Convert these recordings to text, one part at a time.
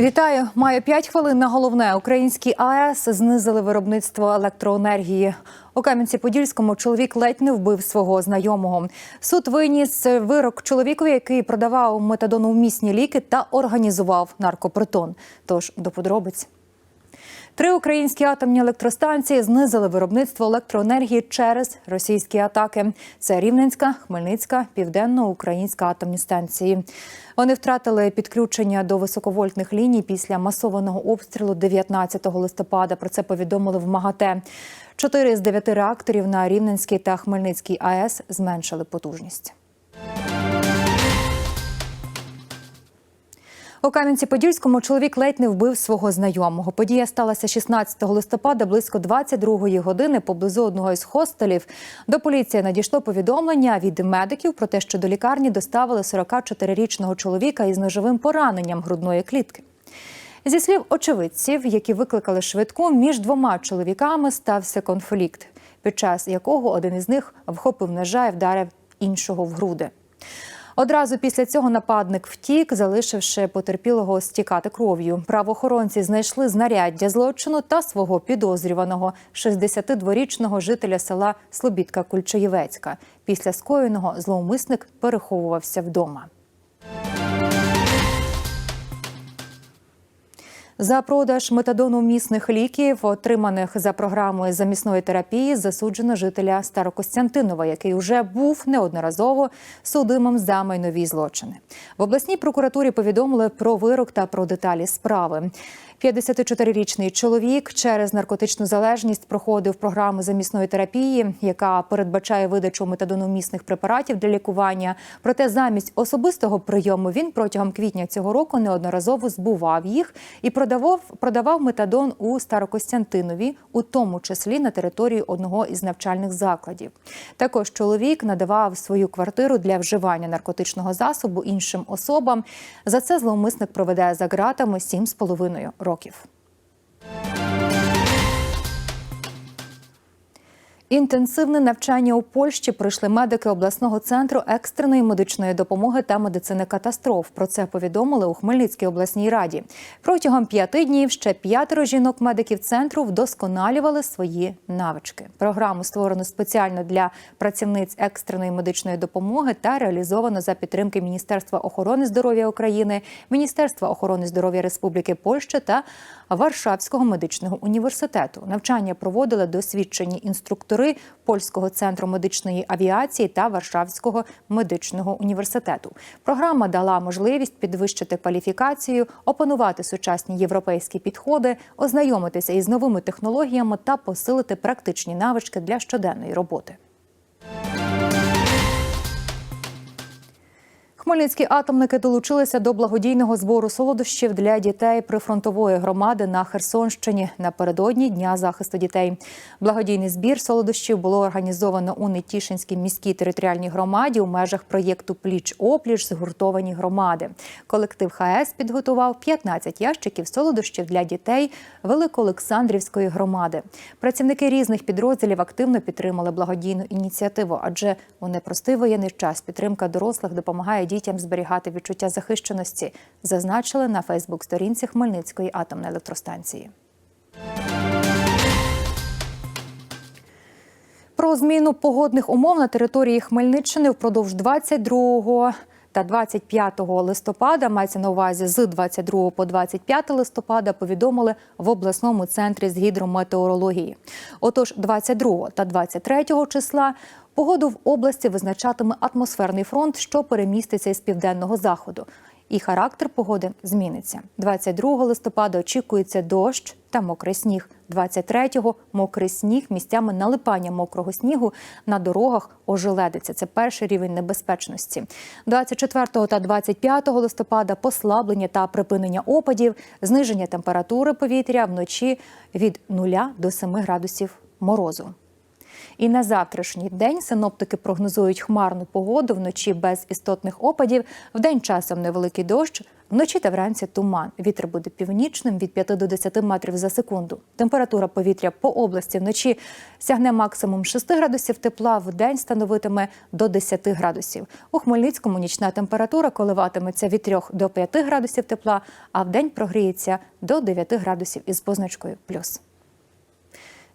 Вітаю! Маю 5 хвилин на головне. Українські АЕС знизили виробництво електроенергії. У Кам'янці-Подільському чоловік ледь не вбив свого знайомого. Суд виніс вирок чоловікові, який продавав метадоновмісні ліки та організував наркопритон. Тож до подробиць. Три українські атомні електростанції знизили виробництво електроенергії через російські атаки. Це Рівненська, Хмельницька, Південно-Українська атомні станції. Вони втратили підключення до високовольтних ліній після масованого обстрілу 19 листопада. Про це повідомили в МАГАТЕ. Чотири з дев'яти реакторів на Рівненській та Хмельницькій АЕС зменшили потужність. У Кам'янці-Подільському чоловік ледь не вбив свого знайомого. Подія сталася 16 листопада близько 22-ї години поблизу одного із хостелів. До поліції надійшло повідомлення від медиків про те, що до лікарні доставили 44-річного чоловіка із ножовим пораненням грудної клітки. Зі слів очевидців, які викликали швидку, між двома чоловіками стався конфлікт, під час якого один із них вхопив ножа і вдарив іншого в груди. Одразу після цього нападник втік, залишивши потерпілого стікати кров'ю. Правоохоронці знайшли знаряддя злочину та свого підозрюваного 62-річного жителя села Слобідка Кульчаєвецька. Після скоєного зловмисник переховувався вдома. За продаж метадону місних ліків, отриманих за програмою замісної терапії, засуджено жителя Старокостянтинова, який вже був неодноразово судимим за майнові злочини. В обласній прокуратурі повідомили про вирок та про деталі справи. 54-річний чоловік через наркотичну залежність проходив програму замісної терапії, яка передбачає видачу метадономісних препаратів для лікування. Проте замість особистого прийому він протягом квітня цього року неодноразово збував їх і продавав продавав метадон у Старокостянтинові, у тому числі на території одного із навчальних закладів. Також чоловік надавав свою квартиру для вживання наркотичного засобу іншим особам. За це зловмисник проведе за ґратами 7,5 років років. Інтенсивне навчання у Польщі пройшли медики обласного центру екстреної медичної допомоги та медицини катастроф. Про це повідомили у Хмельницькій обласній раді. Протягом п'яти днів ще п'ятеро жінок-медиків центру вдосконалювали свої навички. Програму створено спеціально для працівниць екстреної медичної допомоги та реалізовано за підтримки Міністерства охорони здоров'я України, Міністерства охорони здоров'я Республіки Польща та Варшавського медичного університету. Навчання проводили досвідчені інструктори польського центру медичної авіації та Варшавського медичного університету. Програма дала можливість підвищити кваліфікацію, опанувати сучасні європейські підходи, ознайомитися із новими технологіями та посилити практичні навички для щоденної роботи. Хмельницькі атомники долучилися до благодійного збору солодощів для дітей прифронтової громади на Херсонщині напередодні Дня захисту дітей. Благодійний збір солодощів було організовано у Нетішинській міській територіальній громаді у межах проєкту Пліч опліч згуртовані громади. Колектив ХС підготував 15 ящиків солодощів для дітей Великоолександрівської громади. Працівники різних підрозділів активно підтримали благодійну ініціативу, адже у непростий воєнний час підтримка дорослих допомагає дітям зберігати відчуття захищеності, зазначили на Фейсбук-сторінці Хмельницької атомної електростанції. Про зміну погодних умов на території Хмельниччини впродовж 22 та 25 листопада, мається на увазі з 22 по 25 листопада, повідомили в обласному центрі з гідрометеорології. Отож, 22 та 23 числа погоду в області визначатиме атмосферний фронт, що переміститься із південного заходу. І характер погоди зміниться. 22 листопада очікується дощ та мокрий сніг. 23-го – мокрий сніг, місцями налипання мокрого снігу на дорогах ожеледиться. Це перший рівень небезпечності. 24 та 25 листопада послаблення та припинення опадів, зниження температури повітря вночі від 0 до 7 градусів морозу. І на завтрашній день синоптики прогнозують хмарну погоду вночі без істотних опадів. Вдень часом невеликий дощ. Вночі та вранці туман. Вітер буде північним від 5 до 10 метрів за секунду. Температура повітря по області вночі сягне максимум 6 градусів тепла, в день становитиме до 10 градусів. У Хмельницькому нічна температура коливатиметься від 3 до 5 градусів тепла, а в день прогріється до 9 градусів із позначкою плюс.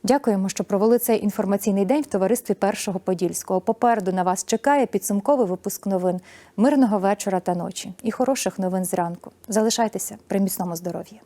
Дякуємо, що провели цей інформаційний день в товаристві Першого Подільського. Попереду на вас чекає підсумковий випуск новин. Мирного вечора та ночі і хороших новин зранку. Залишайтеся при міцному здоров'ї.